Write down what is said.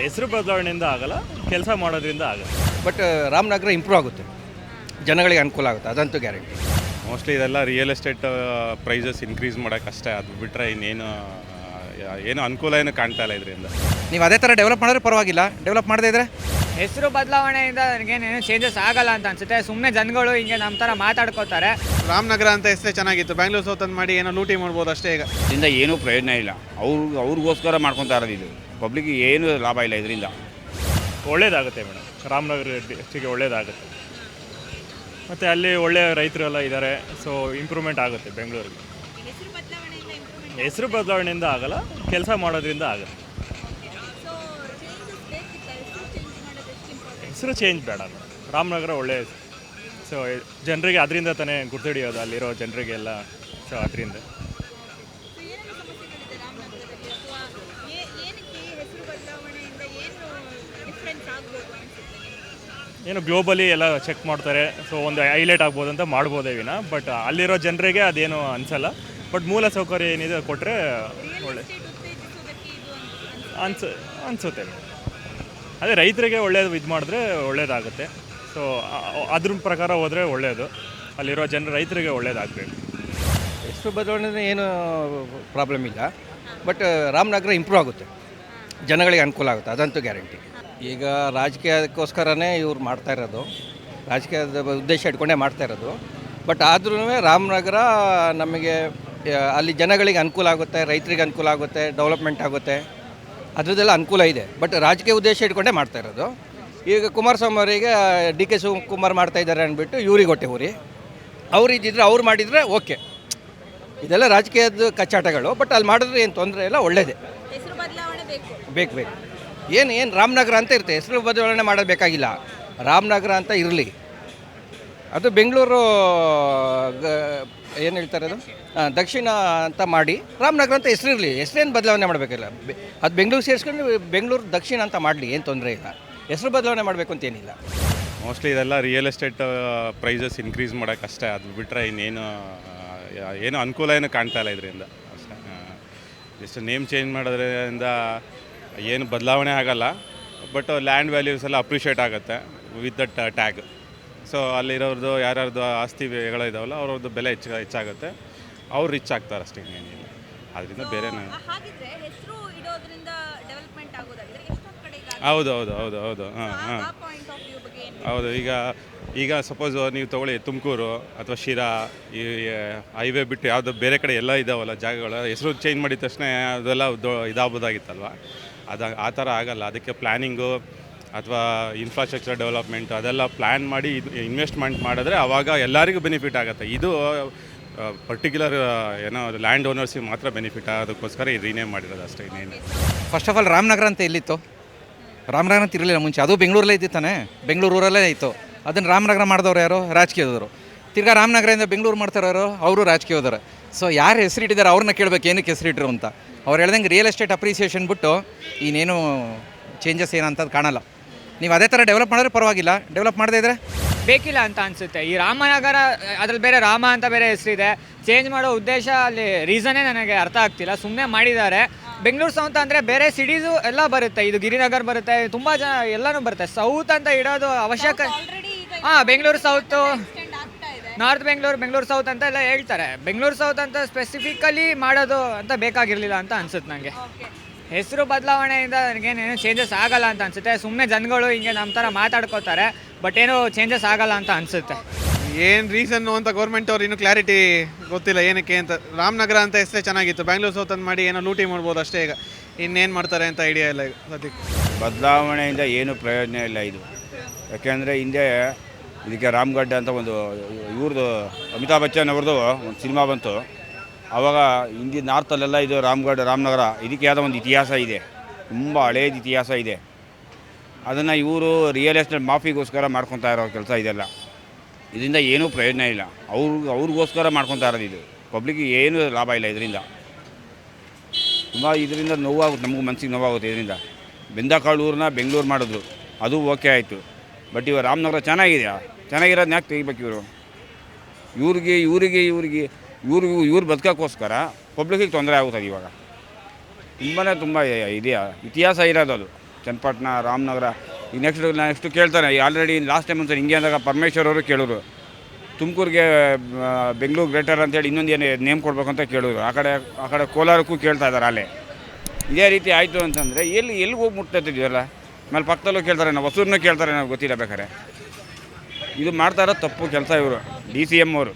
ಹೆಸರು ಬದಲಾವಣೆಯಿಂದ ಆಗಲ್ಲ ಕೆಲಸ ಮಾಡೋದ್ರಿಂದ ಆಗಲ್ಲ. ಬಟ್ ರಾಮನಗರ ಇಂಪ್ರೂವ್ ಆಗುತ್ತೆ. ಜನಗಳಿಗೆ ಅನುಕೂಲ ಆಗುತ್ತೆ ಅದಂತೂ ಗ್ಯಾರಂಟಿ ಮೋಸ್ಟ್ಲಿ ಇದೆಲ್ಲ ರಿಯಲ್ ಎಸ್ಟೇಟ್ ಪ್ರೈಸಸ್ ಇನ್ಕ್ರೀಸ್ ಮಾಡೋಕ್ಕಷ್ಟೇ ಅದು ಬಿಟ್ಟರೆ ಇನ್ನೇನು ಏನು ಅನುಕೂಲ ಏನು ಕಾಣ್ತಾ ಇಲ್ಲ ಇದರಿಂದ. ನೀವು ಅದೇ ಥರ ಡೆವಲಪ್ ಮಾಡಿದ್ರೆ ಪರವಾಗಿಲ್ಲ. ಡೆವಲಪ್ ಮಾಡದೇ ಇದ್ರೆ? ಹೆಸರು ಬದಲಾವಣೆಯಿಂದ ನನಗೇನೇನು ಚೇಂಜಸ್ ಆಗಲ್ಲ ಅಂತ ಅನ್ಸುತ್ತೆ. ಸುಮ್ಮನೆ ಜನಗಳು ಹಿಂಗೆ ನಮ್ಮ ಥರ ಮಾತಾಡ್ಕೋತಾರೆ. ರಾಮನಗರ ಅಂತ ಹೆಸರೇ ಚೆನ್ನಾಗಿತ್ತು. ಬ್ಯಾಂಗ್ಳೂರ್ ಸೌತ್ ಅಂತ ಮಾಡಿ ಏನೋ ಲೂಟಿ ಮಾಡ್ಬೋದು ಅಷ್ಟೇ ಈಗ. ಇದರಿಂದ ಏನೂ ಪ್ರಯೋಜನ ಇಲ್ಲ. ಅವ್ರು ಅವ್ರಿಗೋಸ್ಕರ ಮಾಡ್ಕೊತಾ ಇರೋದು ಇದು. ಪಬ್ಲಿಕ್ಗೆ ಏನೂ ಲಾಭ ಇಲ್ಲ ಇದರಿಂದ. ಒಳ್ಳೇದಾಗುತ್ತೆ ಮೇಡಮ್. ರಾಮನಗರ ಡಿಸ್ಟಿಗೆ ಒಳ್ಳೇದಾಗುತ್ತೆ. ಮತ್ತು ಅಲ್ಲಿ ಒಳ್ಳೆಯ ರೈತರೆಲ್ಲ ಇದ್ದಾರೆ ಸೊ ಇಂಪ್ರೂವ್ಮೆಂಟ್ ಆಗುತ್ತೆ ಬೆಂಗಳೂರಿಗೆ. ಹೆಸರು ಬದಲಾವಣೆಯಿಂದ ಆಗಲ್ಲ, ಕೆಲಸ ಮಾಡೋದ್ರಿಂದ ಆಗುತ್ತೆ. ಹೆಸರು ಚೇಂಜ್ ಬೇಡ ರಾಮನಗರ ಒಳ್ಳೆಯ ಸೊ ಜನರಿಗೆ ಅದರಿಂದ ತಾನೇ ಗುರ್ತಿಡಿಯೋದು, ಅಲ್ಲಿರೋ ಜನರಿಗೆಲ್ಲ ಸೊ ಅದರಿಂದ. ಏನು ಗ್ಲೋಬಲಿ ಎಲ್ಲ ಚೆಕ್ ಮಾಡ್ತಾರೆ. ಸೊ ಒಂದು ಹೈಲೈಟ್ ಆಗ್ಬೋದು ಅಂತ ಮಾಡ್ಬೋದೇ ವಿನ. ಬಟ್ ಅಲ್ಲಿರೋ ಜನರಿಗೆ ಅದೇನು ಅನಿಸಲ್ಲ. ಬಟ್ ಮೂಲ ಸೌಕರ್ಯ ಏನಿದೆ ಕೊಟ್ಟರೆ ಒಳ್ಳೆ ಅನ್ಸ ಅನಿಸುತ್ತೆ. ಅದೇ ರೈತರಿಗೆ ಒಳ್ಳೇದು ಇದು ಮಾಡಿದ್ರೆ ಒಳ್ಳೇದಾಗುತ್ತೆ. ಸೊ ಅದ್ರ ಪ್ರಕಾರ ಹೋದರೆ ಒಳ್ಳೆಯದು ಅಲ್ಲಿರೋ ಜನರು ರೈತರಿಗೆ ಒಳ್ಳೇದಾಗಬೇಕು. ಎಷ್ಟು ಬದಲಾವಣೆ ಏನು ಪ್ರಾಬ್ಲಮ್ ಇಲ್ಲ. ಬಟ್ ರಾಮನಗರ ಇಂಪ್ರೂವ್ ಆಗುತ್ತೆ. ಜನಗಳಿಗೆ ಅನುಕೂಲ ಆಗುತ್ತೆ. ಅದಂತೂ ಗ್ಯಾರಂಟಿ ಈಗ ರಾಜಕೀಯಕ್ಕೋಸ್ಕರನೇ ಇವ್ರು ಮಾಡ್ತಾ ಇರೋದು. ರಾಜಕೀಯದ ಉದ್ದೇಶ ಇಟ್ಕೊಂಡೇ ಮಾಡ್ತಾ ಇರೋದು. ಬಟ್ ಆದ್ರೂ ರಾಮನಗರ ನಮಗೆ ಅಲ್ಲಿ ಜನಗಳಿಗೆ ಅನುಕೂಲ ಆಗುತ್ತೆ ರೈತರಿಗೆ ಅನುಕೂಲ ಆಗುತ್ತೆ ಡೆವಲಪ್ಮೆಂಟ್ ಆಗುತ್ತೆ. ಅದರದ್ದೆಲ್ಲ ಅನುಕೂಲ ಇದೆ. ಬಟ್ ರಾಜಕೀಯ ಉದ್ದೇಶ ಇಟ್ಕೊಂಡೇ ಮಾಡ್ತಾ ಇರೋದು. ಈಗ ಕುಮಾರಸ್ವಾಮಿ ಅವರಿಗೆ ಡಿ ಕೆ ಶಿವಕುಮಾರ್ ಮಾಡ್ತಾ ಇದ್ದಾರೆ ಅಂದ್ಬಿಟ್ಟು ಇವ್ರಿಗೆ ಹೊಟ್ಟೆ ಊರಿ. ಅವ್ರು ಇದ್ದಿದ್ರೆ ಅವ್ರು ಮಾಡಿದರೆ ಓಕೆ. ಇದೆಲ್ಲ ರಾಜಕೀಯದ ಕಚ್ಚಾಟಗಳು. ಬಟ್ ಅಲ್ಲಿ ಮಾಡಿದ್ರೆ ಏನು ತೊಂದರೆ ಇಲ್ಲ ಒಳ್ಳೆಯದೇ ಬೇಕು ಬೇಕು. ಏನು ಏನು ರಾಮನಗರ ಅಂತ ಇರುತ್ತೆ, ಹೆಸರು ಬದಲಾವಣೆ ಮಾಡಬೇಕಾಗಿಲ್ಲ ರಾಮನಗರ ಅಂತ ಇರಲಿ. ಅದು ಬೆಂಗಳೂರು ಏನು ಹೇಳ್ತಾರೆ ಅದು? ದಕ್ಷಿಣ ಅಂತ ಮಾಡಿ, ರಾಮನಗರ ಅಂತ ಹೆಸರಿರಲಿ ಹೆಸರೇನು ಬದಲಾವಣೆ ಮಾಡಬೇಕಿಲ್ಲ. ಅದು ಬೆಂಗಳೂರು ಸೇರಿಸ್ಕೊಂಡು ಬೆಂಗಳೂರು ದಕ್ಷಿಣ ಅಂತ ಮಾಡಲಿ, ಏನು ತೊಂದರೆ ಇಲ್ಲ. ಹೆಸರು ಬದಲಾವಣೆ ಮಾಡಬೇಕು ಅಂತೇನಿಲ್ಲ ಮೋಸ್ಟ್ಲಿ ಇದೆಲ್ಲ ರಿಯಲ್ ಎಸ್ಟೇಟ್ ಪ್ರೈಸಸ್ ಇನ್ಕ್ರೀಸ್ ಮಾಡೋಕ್ಕಷ್ಟೇ ಅದು ಬಿಟ್ಟರೆ ಇನ್ನೇನು ಏನು ಅನುಕೂಲ ಏನು ಕಾಣ್ತಾ ಇಲ್ಲ ಇದರಿಂದ. ಅಷ್ಟೇ. ಜಸ್ಟ್ ನೇಮ್ ಚೇಂಜ್ ಮಾಡೋದ್ರಿಂದ ಏನು ಬದಲಾವಣೆ ಆಗಲ್ಲ ಬಟ್ ಲ್ಯಾಂಡ್ ವ್ಯಾಲ್ಯೂಸ್ ಎಲ್ಲ ಅಪ್ರಿಷಿಯೇಟ್ ಆಗುತ್ತೆ ವಿತ್ ದಟ್ ಟ್ಯಾಗ್ ಸೊ ಅಲ್ಲಿರೋರ್ದು ಯಾರ್ಯಾರ್ದು ಆಸ್ತಿಗಳು ಇದಾವಲ್ಲ ಅವ್ರದ್ದು ಬೆಲೆ ಹೆಚ್ಚು ಹೆಚ್ಚಾಗುತ್ತೆ. ಅವ್ರು ರಿಚ್ ಆಗ್ತಾರೆ ಅಷ್ಟೇ ಏನಿಲ್ಲ ಅದರಿಂದ ಬೇರೆ ಹೌದು ಹೌದು ಹೌದು ಹೌದು. ಹಾಂ ಹಾಂ. ಹೌದು ಈಗ ಈಗ ಸಪೋಸ್ ನೀವು ತಗೊಳ್ಳಿ ತುಮಕೂರು ಅಥವಾ ಶಿರಾ ಈ ಹೈವೇ ಬಿಟ್ಟು ಯಾವುದೋ ಬೇರೆ ಕಡೆ ಎಲ್ಲ ಇದಾವಲ್ಲ ಜಾಗಗಳು ಹೆಸರು ಚೇಂಜ್ ಮಾಡಿದ ತಕ್ಷಣ ಅದೆಲ್ಲ ದೊ ಇದಾಗ್ಬೋದಾಗಿತ್ತಲ್ವ? ಅದು ಆ ಥರ ಆಗಲ್ಲ. ಅದಕ್ಕೆ ಪ್ಲ್ಯಾನಿಂಗು ಅಥವಾ ಇನ್ಫ್ರಾಸ್ಟ್ರಕ್ಚರ್ ಡೆವಲಪ್ಮೆಂಟ್ ಅದೆಲ್ಲ ಪ್ಲ್ಯಾನ್ ಮಾಡಿ ಇನ್ವೆಸ್ಟ್ಮೆಂಟ್ ಮಾಡಿದ್ರೆ ಆವಾಗ ಎಲ್ಲರಿಗೂ ಬೆನಿಫಿಟ್ ಆಗುತ್ತೆ. ಇದು ಪರ್ಟಿಕ್ಯುಲರ್ ಏನೋ ಲ್ಯಾಂಡ್ ಓನರ್ಸಿಗೆ ಮಾತ್ರ ಬೆನಿಫಿಟ್ ಆಗೋದಕ್ಕೋಸ್ಕರ ಇದು ರಿನೇಮ್ ಮಾಡಿರೋದು ಅಷ್ಟೇ ಇನ್ನೇನು. ಫಸ್ಟ್ ಆಫ್ ಆಲ್ ರಾಮನಗರ ಅಂತ ಎಲ್ಲಿತ್ತು? ರಾಮನಗರ ಅಂತ ಇರಲಿಲ್ಲ ಮುಂಚೆ. ಅದು ಬೆಂಗಳೂರಲ್ಲೇ ಇದ್ದಿತ್ತು ತಾನೆ? ಬೆಂಗಳೂರಲ್ಲೇ ಇತ್ತು. ಅದನ್ನು ರಾಮನಗರ ಮಾಡಿದವ್ರು ಯಾರು? ರಾಜಕೀಯದವರು. ತಿರ್ಗಾ ರಾಮನಗರದಿಂದ ಬೆಂಗಳೂರು ಮಾಡ್ತಾರೋ ಅವರು ರಾಜಕೀಯದವರು. ಸೊ ಯಾರು ಹೆಸರಿಟ್ಟಿದ್ದಾರೆ ಅವ್ರನ್ನ ಕೇಳಬೇಕು. ಏನಕ್ಕೆ ಹೆಸರಿಟ್ಟರು ಅಂತ. ಅವ್ರು ಹೇಳ್ದಂಗೆ ರಿಯಲ್ ಎಸ್ಟೇಟ್ ಅಪ್ರಿಸಿಯೇಷನ್ ಬಿಟ್ಟು ಇನ್ನೇನು ಚೇಂಜಸ್ ಏನಂತದ್ದು ಕಾಣಲ್ಲ. ನೀವು ಅದೇ ಥರ ಡೆವಲಪ್ ಮಾಡಿದ್ರೆ ಪರವಾಗಿಲ್ಲ. ಡೆವಲಪ್ ಮಾಡದೇ ಇದ್ರೆ? ಬೇಕಿಲ್ಲ ಅಂತ ಅನಿಸುತ್ತೆ. ಈ ರಾಮನಗರ ಅದ್ರಲ್ಲಿ ಬೇರೆ ರಾಮ ಅಂತ ಬೇರೆ ಹೆಸರಿದೆ. ಚೇಂಜ್ ಮಾಡೋ ಉದ್ದೇಶ ಅಲ್ಲಿ ರೀಸನ್ನೇ ನನಗೆ ಅರ್ಥ ಆಗ್ತಿಲ್ಲ. ಸುಮ್ಮನೆ ಮಾಡಿದ್ದಾರೆ. ಬೆಂಗಳೂರು ಸೌತ್ ಅಂದರೆ ಬೇರೆ ಸಿಟೀಸು ಎಲ್ಲ ಬರುತ್ತೆ. ಇದು ಗಿರಿನಗರ್ ಬರುತ್ತೆ. ತುಂಬ ಜನ ಎಲ್ಲನೂ ಬರುತ್ತೆ. ಸೌತ್ ಅಂತ ಇಡೋದು ಅವಶ್ಯಕ ಹಾಂ Bengaluru south north Bengaluru Bengaluru south ಅಂತ ಎಲ್ಲ ಹೇಳ್ತಾರೆ. ಬೆಂಗಳೂರು ಸೌತ್ ಅಂತ ಸ್ಪೆಸಿಫಿಕಲಿ ಮಾಡೋದು ಅಂತ ಬೇಕಾಗಿರಲಿಲ್ಲ ಅಂತ ಅನ್ಸುತ್ತೆ ನನಗೆ ಓಕೆ ಹೆಸರು ಬದಲಾವಣೆಯಿಂದ ನನಗೇನೇನು ಚೇಂಜಸ್ ಆಗಲ್ಲ ಅಂತ ಅನ್ಸುತ್ತೆ. ಸುಮ್ಮನೆ ಜನಗಳು ಹಿಂಗೆ ನಮ್ಮ ಥರ ಮಾತಾಡ್ಕೋತಾರೆ ಬಟ್ ಏನೂ ಚೇಂಜಸ್ ಆಗಲ್ಲ ಅಂತ ಅನ್ಸುತ್ತೆ. ಏನು ರೀಸನ್ನು ಅಂತ ಗೌರ್ಮೆಂಟ್ ಅವ್ರು ಇನ್ನೂ ಕ್ಲಾರಿಟಿ ಗೊತ್ತಿಲ್ಲ ಏನಕ್ಕೆ ಅಂತ. ರಾಮನಗರ ಅಂತ ಹೆಸರೇ ಚೆನ್ನಾಗಿತ್ತು ಬೆಂಗಳೂರು ಸೌತ್ ಅಂತ ಮಾಡಿ ಏನೋ ಲೂಟಿ ಮಾಡ್ಬೋದು ಅಷ್ಟೇ ಈಗ. ಇನ್ನೇನು ಮಾಡ್ತಾರೆ ಅಂತ ಐಡಿಯಾ ಇಲ್ಲ ಈಗ ಸದ್ಯಕ್ಕೆ. ಬದಲಾವಣೆಯಿಂದ ಏನು ಪ್ರಯೋಜನ ಇಲ್ಲ ಇದು. ಯಾಕೆಂದರೆ ಹಿಂದೆ ಇದಕ್ಕೆ ರಾಮ್ಗಡ್ಡ ಅಂತ ಒಂದು, ಇವ್ರದ್ದು ಅಮಿತಾಬ್ ಬಚ್ಚನ್ ಅವ್ರದ್ದು ಒಂದು ಸಿನಿಮಾ ಬಂತು. ಆವಾಗ ಹಿಂದಿ ನಾರ್ತಲ್ಲೆಲ್ಲ ಇದು ರಾಮ್ಗಢ ರಾಮನಗರ, ಇದಕ್ಕೆ ಯಾವುದೋ ಒಂದು ಇತಿಹಾಸ ಇದೆ. ತುಂಬ ಹಳೇದು ಇತಿಹಾಸ ಇದೆ. ಅದನ್ನು ಇವರು ರಿಯಲ್ ಎಸ್ಟೇಟ್ ಮಾಫಿಗೋಸ್ಕರ ಮಾಡ್ಕೊತಾ ಇರೋ ಕೆಲಸ ಇದೆಲ್ಲ. ಇದರಿಂದ ಏನೂ ಪ್ರಯೋಜನ ಇಲ್ಲ. ಅವ್ರು, ಅವ್ರಿಗೋಸ್ಕರ ಮಾಡ್ಕೊತಾ ಇರೋದು ಇದು. ಪಬ್ಲಿಕ್ ಏನೂ ಲಾಭ ಇಲ್ಲ ಇದರಿಂದ. ತುಂಬ ಇದರಿಂದ ನೋವಾಗುತ್ತೆ ನಮಗೂ ಮನಸ್ಸಿಗೆ ನೋವಾಗುತ್ತೆ ಇದರಿಂದ. ಬೆಂದಕಾಳೂರನ್ನ ಬೆಂಗಳೂರು ಮಾಡಿದ್ರು. ಅದು ಓಕೆ ಆಯಿತು. ಬಟ್ ಇವಾಗ ರಾಮನಗರ ಚೆನ್ನಾಗಿದೆಯಾ ಚೆನ್ನಾಗಿರೋದನ್ನ ಯಾಕೆ ತೆಗಿಬೇಕು ಇವರು? ಇವ್ರಿಗೆ, ಇವರಿಗೆ ಇವರಿಗೆ, ಇವ್ರಿಗೂ, ಇವ್ರು ಬದುಕೋಕ್ಕೋಸ್ಕರ ಪಬ್ಲಿಕ್ಕಿಗೆ ತೊಂದರೆ ಆಗುತ್ತದೆ ಇವಾಗ. ತುಂಬಾ ತುಂಬ ಇದೆಯಾ ಇತಿಹಾಸ ಇರೋದು ಅದು. ಚನ್ನಪಟ್ಟಣ, ರಾಮನಗರ ಈಗ ನೆಕ್ಸ್ಟ್ ನೆಕ್ಸ್ಟು ಕೇಳ್ತಾರೆ ಆಲ್ರೆಡಿ ಲಾಸ್ಟ್ ಟೈಮ್ ಒಂದು ಹಿಂಗೆ ಅಂದಾಗ ಪರಮೇಶ್ವರ್ ಅವರು ಕೇಳೋರು ತುಮಕೂರಿಗೆ ಬೆಂಗಳೂರು ಗ್ರೇಟರ್ ಅಂತೇಳಿ ಇನ್ನೊಂದು ಏನು ನೇಮ್ ಕೊಡಬೇಕು ಅಂತ ಕೇಳೋರು ಆ ಕಡೆ ಆ ಕಡೆ ಕೋಲಾರಕ್ಕೂ ಕೇಳ್ತಾ ಇದ್ದಾರೆ ಅಲ್ಲೇ. ಇದೇ ರೀತಿ ಆಯಿತು ಅಂತಂದರೆ ಎಲ್ಲಿ, ಎಲ್ಲಿಗೆ ಹೋಗಿ ಇದೆಯಲ್ಲ ಆಮೇಲೆ ಪಕ್ಕದಲ್ಲೂ ಕೇಳ್ತಾರೆ, ನಾವು ಹೊಸೂರನ್ನೂ ಕೇಳ್ತಾರೆ ನಾವು ಗೊತ್ತಿಲ್ಲ ಬೇಕಾರೆ ಇದು ಮಾಡ್ತಾ ಇರೋದು ತಪ್ಪು ಕೆಲಸ ಇವರು ಡಿ ಸಿ ಎಂ ಅವರು.